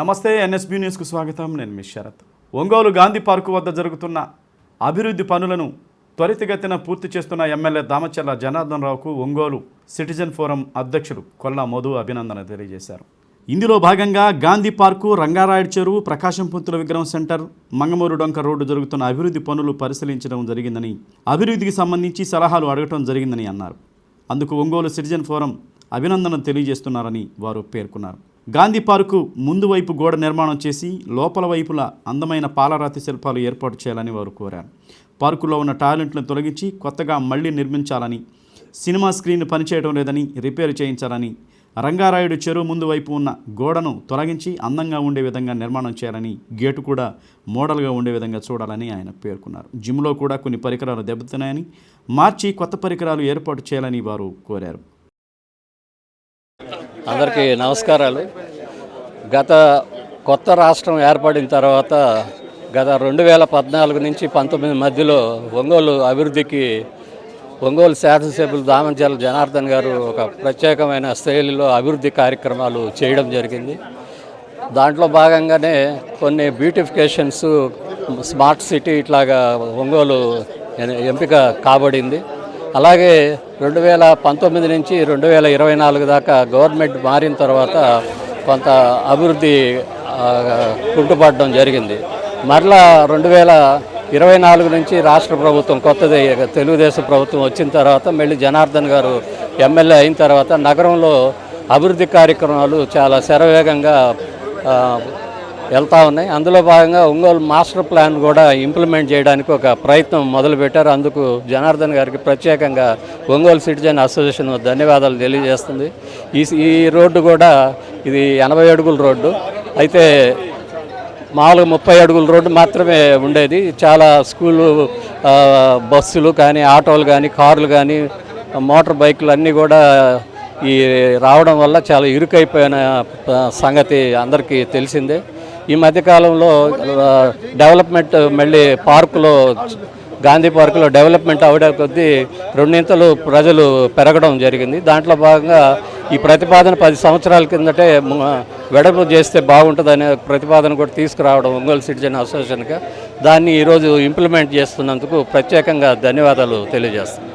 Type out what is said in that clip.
నమస్తే ఎన్ఎస్బి న్యూస్కు స్వాగతం. నేను మీ శరత్. ఒంగోలు గాంధీ పార్కు వద్ద జరుగుతున్న అభివృద్ధి పనులను త్వరితగతిన పూర్తి చేస్తున్న ఎమ్మెల్యే దామచర్ల జనార్దన్ రావుకు ఒంగోలు సిటిజన్ ఫోరం అధ్యక్షులు కొల్లా మధు అభినందన తెలియజేశారు. ఇందులో భాగంగా గాంధీ పార్కు రంగారాయుడు చెరువు ప్రకాశం పుత్తుల విగ్రహం సెంటర్ మంగమూరు డొంక రోడ్డు జరుగుతున్న అభివృద్ధి పనులు పరిశీలించడం జరిగిందని అభివృద్ధికి సంబంధించి సలహాలు అడగటం జరిగిందని అన్నారు. అందుకు ఒంగోలు సిటిజన్ ఫోరం అభినందన తెలియజేస్తున్నారని వారు పేర్కొన్నారు. గాంధీ పార్కు ముందు వైపు గోడ నిర్మాణం చేసి లోపల వైపులా అందమైన పాలరాతి శిల్పాలు ఏర్పాటు చేయాలని వారు కోరారు. పార్కులో ఉన్న టాయిలెట్లను తొలగించి కొత్తగా మళ్ళీ నిర్మించాలని సినిమా స్క్రీన్ పనిచేయడం లేదని రిపేర్ చేయించాలని రంగారాయుడు చెరువు ముందు వైపు ఉన్న గోడను తొలగించి అందంగా ఉండే విధంగా నిర్మాణం చేయాలని గేటు కూడా మోడల్గా ఉండే విధంగా చూడాలని ఆయన పేర్కొన్నారు. జిమ్లో కూడా కొన్ని పరికరాలు దెబ్బతిన్నాయని మార్చి కొత్త పరికరాలు ఏర్పాటు చేయాలని వారు కోరారు. అందరికీ నమస్కారాలు. గత కొత్త రాష్ట్రం ఏర్పడిన తర్వాత గత రెండు వేల పద్నాలుగు నుంచి పంతొమ్మిది మధ్యలో ఒంగోలు అభివృద్ధికి ఒంగోలు శాసనసభ్యులు దామంచర్ల జనార్దన్ గారు ఒక ప్రత్యేకమైన శైలిలో అభివృద్ధి కార్యక్రమాలు చేయడం జరిగింది. దాంట్లో భాగంగానే కొన్ని బ్యూటిఫికేషన్స్ స్మార్ట్ సిటీ ఇట్లాగా ఒంగోలు ఎంపిక కాబడింది. అలాగే రెండు వేల పంతొమ్మిది నుంచి రెండు వేల ఇరవై నాలుగు దాకా గవర్నమెంట్ మారిన తర్వాత కొంత అభివృద్ధి కుంటుపడడం జరిగింది. మరలా రెండు వేల ఇరవై నాలుగు నుంచి రాష్ట్ర ప్రభుత్వం కొత్తది తెలుగుదేశం ప్రభుత్వం వచ్చిన తర్వాత మళ్ళీ జనార్దన్ గారు ఎమ్మెల్యే అయిన తర్వాత నగరంలో అభివృద్ధి కార్యక్రమాలు చాలా శరవేగంగా వెళ్తూ ఉన్నాయి. అందులో భాగంగా ఒంగోలు మాస్టర్ ప్లాన్ కూడా ఇంప్లిమెంట్ చేయడానికి ఒక ప్రయత్నం మొదలుపెట్టారు. అందుకు జనార్దన్ గారికి ప్రత్యేకంగా ఒంగోలు సిటిజన్ అసోసియేషన్ ధన్యవాదాలు తెలియజేస్తుంది. ఈ ఈ రోడ్డు కూడా ఇది ఎనభై అడుగుల రోడ్డు. అయితే మామూలుగా ముప్పై అడుగుల రోడ్డు మాత్రమే ఉండేది. చాలా స్కూలు బస్సులు కానీ ఆటోలు కానీ కార్లు కానీ మోటార్ బైకులు అన్నీ కూడా ఈ రావడం వల్ల చాలా ఇరుకైపోయిన సంగతి అందరికీ తెలిసిందే. ఈ మధ్యకాలంలో డెవలప్మెంట్ మళ్ళీ పార్కులో గాంధీ పార్కులో డెవలప్మెంట్ అవడం కొద్దీ రెండింతలు ప్రజలు పెరగడం జరిగింది. దాంట్లో భాగంగా ఈ ప్రతిపాదన పది సంవత్సరాల కిందటే వెడపు చేస్తే బాగుంటుందనే ప్రతిపాదన కూడా తీసుకురావడం ఒంగోలు సిటిజన్ అసోసియేషన్గా. దాన్ని ఈరోజు ఇంప్లిమెంట్ చేస్తున్నందుకు ప్రత్యేకంగా ధన్యవాదాలు తెలియజేస్తాను